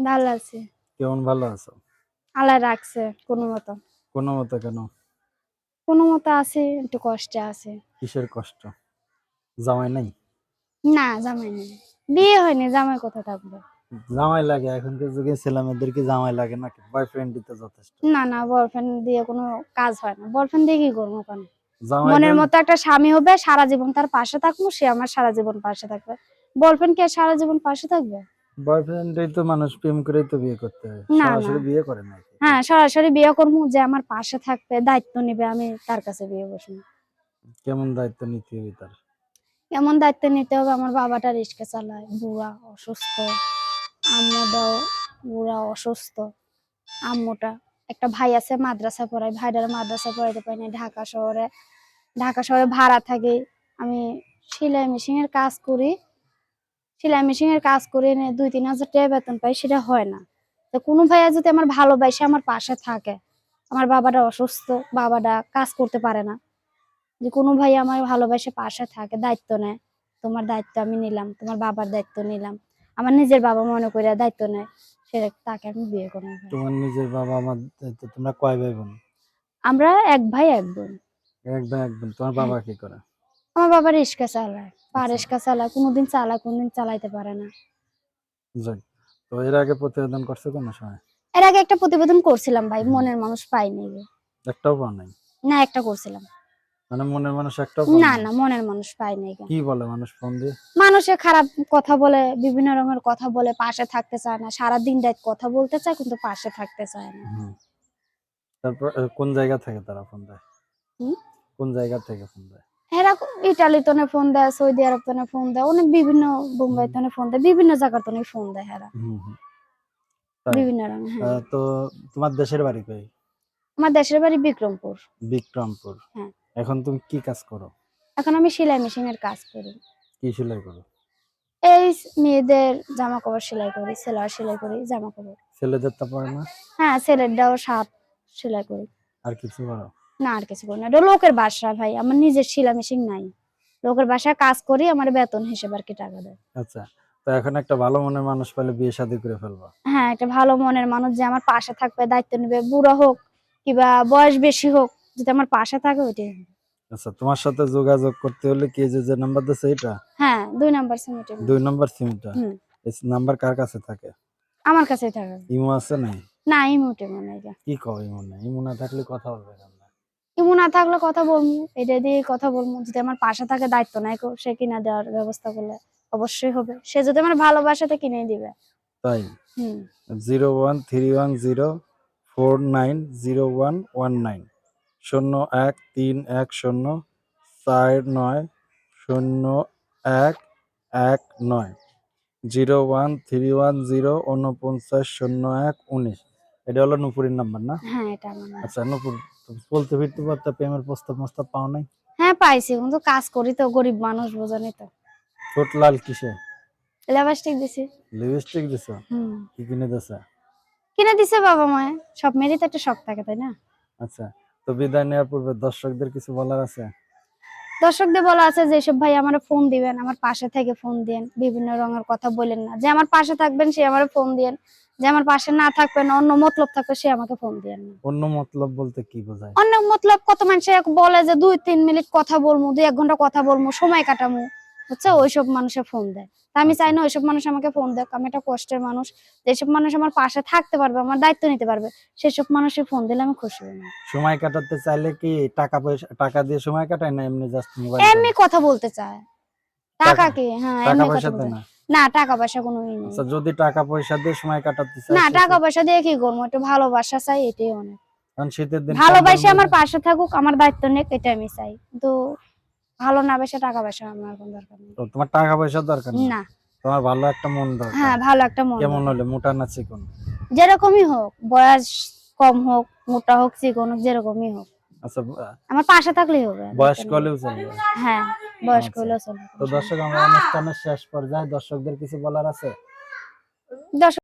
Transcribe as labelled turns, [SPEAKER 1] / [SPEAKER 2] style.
[SPEAKER 1] ভালো আছে।
[SPEAKER 2] কেমন ভালো আছো?
[SPEAKER 1] আল্লাহ রাখছে কোনো মতো।
[SPEAKER 2] কোনো মতো কেন?
[SPEAKER 1] কোনো মতো আছে একটু কষ্টে আছে।
[SPEAKER 2] কিসের কষ্ট? জামাই নাই?
[SPEAKER 1] না জামাই নেই। বিয়ে হয়নি জামাই কোথা থাকবে।
[SPEAKER 2] জামাই লাগে এখনকার যুগে ছেলেমেয়েদেরকে জামাই লাগে নাকি? বয়ফ্রেন্ড দিতে যথেষ্ট।
[SPEAKER 1] না না বয়ফ্রেন্ড দিয়ে কোনো কাজ হয় না। বয়ফ্রেন্ড দিয়ে কি করব কেন মনের মতো একটা স্বামী হবে সারা জীবন তার পাশে থাকব সে আমার সারা জীবন পাশে থাকবে। বয়ফ্রেন্ড কি আর সারা জীবন পাশে থাকবে?
[SPEAKER 2] বয়ফ্রেন্ডই তো মানুষ প্রেম করেই তো বিয়ে করতে হয়।
[SPEAKER 1] না,
[SPEAKER 2] সরাসরি বিয়ে করে নাকি
[SPEAKER 1] হ্যাঁ সরাসরি বিয়ে করব যে আমার পাশে থাকবে দায়িত্ব নিবে আমি তার কাছে বিয়ে বসবো।
[SPEAKER 2] কেমন দায়িত্ব নিতে হবে তার?
[SPEAKER 1] এমন দায়িত্ব নিতে হবে? আমার বাবাটা রিক্সা চালায় বুড়া অসুস্থ। আম্মুটাও বুড়া অসুস্থ। আম্মুটা একটা ভাই আছে মাদ্রাসা পড়ায় ভাইটার মাদ্রাসা পড়াইতে পারি না ঢাকা শহরে ঢাকা শহরে ভাড়া থাকি। আমি সেলাই মেশিনের কাজ করি সেলাই মেশিন এর কাজ করে এনে দুই তিন হাজার টাকা বেতন পাই সেটা হয় না। তো কোনো ভাইয়া যদি আমার ভালোবাসে আমার পাশে থাকে। আমার বাবাটা অসুস্থ বাবাটা কাজ করতে পারে না। যে কোনো ভাই আমার ভালোবাসে পাশে থাকে দায়িত্ব নেয়। তোমার দায়িত্ব আমি নিলাম তোমার বাবার দায়িত্ব নিলাম। আমার নিজের বাবা মনে করে দায়িত্ব নেয় সে তাকে আমি বিয়ে করব।
[SPEAKER 2] তোমার নিজের বাবা আমার দায়িত্ব তোমরা কয় ভাই বোন?
[SPEAKER 1] আমরা এক ভাই এক বোন।
[SPEAKER 2] একদম একদম তোমার বাবা কি করে?
[SPEAKER 1] আমার বাবা রিক্সা চালায় পা রিক্সা চালায় কোনোদিন চালায় কোনোদিন চালাইতে পারে না।
[SPEAKER 2] যাই তো এর আগে প্রতিবেদন করছ কোনো সময়?
[SPEAKER 1] এর আগে একটা প্রতিবেদন করছিলাম ভাই মনের মানুষ পাইনি।
[SPEAKER 2] একটাও পাও নাই?
[SPEAKER 1] না একটা করছিলাম।
[SPEAKER 2] মানে মনের মানুষ একটাও পাও
[SPEAKER 1] না না মনের মানুষ পাইনি গো।
[SPEAKER 2] কি বলে মানুষ ফোন দিয়ে?
[SPEAKER 1] মানুষে খারাপ কথা বলে বিভিন্ন রকমের কথা বলে পাশে থাকতে চায় না। সারা দিন রাত কথা বলতে চায় কিন্তু পাশে থাকতে চায় না।
[SPEAKER 2] তারপর কোন জায়গা থেকে তারা ফোন দেয়? কোন জায়গা থেকে ফোন দেয়?
[SPEAKER 1] এরা ইটালি তনে ফোন দেয় সৌদি আরব তনে ফোন দেয় অনেক বিভিন্ন বোম্বাই তনে ফোন দেয় বিভিন্ন জায়গার তনে ফোন দেয়।
[SPEAKER 2] তাই?
[SPEAKER 1] বিভিন্ন রঙ হ্যাঁ।
[SPEAKER 2] তো তোমার দেশের বাড়ি কই?
[SPEAKER 1] আমার দেশের বাড়ি বিক্রমপুর।
[SPEAKER 2] বিক্রমপুর।
[SPEAKER 1] হ্যাঁ।
[SPEAKER 2] এখন তুমি কি কাজ করো?
[SPEAKER 1] এখন আমি সেলাই মেশিনের কাজ করি।
[SPEAKER 2] কি সেলাই করো?
[SPEAKER 1] এই মেয়েদের জামা কাপড় সেলাই করি সেলার সেলাই করি জামা কাপড়
[SPEAKER 2] ছেলেদের তো পারে না?
[SPEAKER 1] হ্যাঁ ছেলেরটাও শার্ট সেলাই করি।
[SPEAKER 2] আর কিছু করো?
[SPEAKER 1] না আর কিছু করি না। এটা লোকের বাসা ভাই আমার নিজের সেলাই মেশিন নাই। লোকের বাসায় কাজ করি আমার বেতন হিসেবে আর কি টাকা দেয়।
[SPEAKER 2] আচ্ছা তো এখন একটা ভালো মনের মানুষ পেলে বিয়ে শাদী করে ফেলবা।
[SPEAKER 1] হ্যাঁ একটা ভালো মনের মানুষ যে আমার পাশে থাকবে দায়িত্ব নেবে বুড়ো হোক কিংবা বয়স বেশি হোক যদি আমার পাশে থাকে ওইটাই
[SPEAKER 2] আচ্ছা তোমার সাথে যোগাযোগ করতে হলে কি যে যে নাম্বার দিচ্ছে এটা
[SPEAKER 1] হ্যাঁ দুই নাম্বার সিমেন্টের
[SPEAKER 2] দুই নাম্বার সিমটা। এই নাম্বার কার কাছে থাকে?
[SPEAKER 1] আমার কাছেই থাকে।
[SPEAKER 2] ইমো আছে নাই?
[SPEAKER 1] না ইমুটে মনে হয়
[SPEAKER 2] কি কও ইমো নাই? ইমো না থাকলে কথা বলবে কেমনে?
[SPEAKER 1] ইমু না থাকলে কথা বলব এটা দিয়ে কথা বলব যদি আমার পাশে থাকে দায়িত্ব নাই সে কিনা দেওয়ার ব্যবস্থা করলে অবশ্যই হবে। সে যদি আমার ভালোবাসাতে কিনে দিবে।
[SPEAKER 2] তাই?
[SPEAKER 1] হুম।
[SPEAKER 2] Zero one three one zero four nine zero one one nine. শূন্য এক তিন এক শূন্য চার নয় শূন্য এক এক নয়। Zero one three one zero উনপঞ্চাশ শূন্য এক উনিশ। এটা হলো নুপুরের নাম্বার না?
[SPEAKER 1] হ্যাঁ এটা আমার।
[SPEAKER 2] আচ্ছা নুপুর তো বলতে ফিরতে পারতে প্রেমের প্রস্তাব পাও নাই?
[SPEAKER 1] হ্যাঁ পাইছি। কিন্তু কাজ করি তো গরিব মানুষ বোঝানি তো।
[SPEAKER 2] ঠোঁট লাল কিসে?
[SPEAKER 1] লেবাস্টিক দিছি।
[SPEAKER 2] লিপস্টিক দিছ?
[SPEAKER 1] হুম।
[SPEAKER 2] কি কিনে দিছে?
[SPEAKER 1] কিনে দিছে বাবা মায় সব মেয়েরই তো একটা শখ থাকে তাই না?
[SPEAKER 2] আচ্ছা তো বিদায় নেওয়ার পূর্বে দর্শকদের কিছু বলার আছে?
[SPEAKER 1] দর্শকদের বলা আছে যে সব ভাই আমার ফোন দিবেন আমার পাশে থেকে ফোন দিন বিভিন্ন রঙের কথা বলেন না। যে আমার পাশে থাকবেন সে আমার ফোন দিন। যে আমার পাশে না থাকবেন অন্য মতলব থাকবে সে আমাকে ফোন দিয়েন না।
[SPEAKER 2] অন্য মতলব বলতে কি বোঝায়?
[SPEAKER 1] অন্য মতলব কত মানুষ বলে যে দুই তিন মিনিট কথা বলব দুই এক ঘণ্টা কথা বলব সময় কাটামু বুঝছ? ওইসব মানুষে ফোন দেয়। তা আমি চাই না ওইসব মানুষ আমাকে ফোন দেয় আমি একটা কষ্টের মানুষ। যেসব মানুষ আমার পাশে থাকতে পারবে আমার দায়িত্ব নিতে পারবে সেসব মানুষের ফোন দিলে আমি খুশি হই না
[SPEAKER 2] সময় কাটাতে চাইলে কি টাকা পয়সা টাকা দিয়ে সময় কাটায় না এমনি জাস্ট মোবাইল
[SPEAKER 1] এমনি কথা বলতে চায়। টাকা কি? হ্যাঁ এমনি কথা বলতে।
[SPEAKER 2] না
[SPEAKER 1] টাকা পয়সা কোনো নেই।
[SPEAKER 2] আচ্ছা যদি টাকা পয়সা দিয়ে সময় কাটাতে চাই
[SPEAKER 1] না টাকা পয়সা দিয়ে কি করব? একটু ভালোবাসা চাই এটাই অনেক।
[SPEAKER 2] কারণ শীতের দিন
[SPEAKER 1] ভালোবাসে আমার পাশে থাকুক আমার দায়িত্ব নেক এটা আমি চাই। কিন্তু ভালো না বেসে টাকা পয়সা আমার কোনো দরকার নেই।
[SPEAKER 2] তো তোমার টাকা পয়সা দরকার নেই?
[SPEAKER 1] না।
[SPEAKER 2] তোমার ভালো একটা মন দরকার।
[SPEAKER 1] হ্যাঁ ভালো একটা মন
[SPEAKER 2] কেমন হলে? মোটা না চিকন?
[SPEAKER 1] যেরকমই হোক বয়স কম হোক মোটা হোক চিকন হোক যেরকমই হোক।
[SPEAKER 2] আচ্ছা
[SPEAKER 1] আমার পাশে থাকলেই হবে।
[SPEAKER 2] বয়স্ক হলেও চলবে।
[SPEAKER 1] হ্যাঁ বয়স্ক
[SPEAKER 2] আচ্ছা।
[SPEAKER 1] হলেও চলবে।
[SPEAKER 2] তো দর্শক আমরা অনুষ্ঠানের শেষ পর্যায়ে দর্শকদের কিছু বলার আছে?
[SPEAKER 1] দর্শক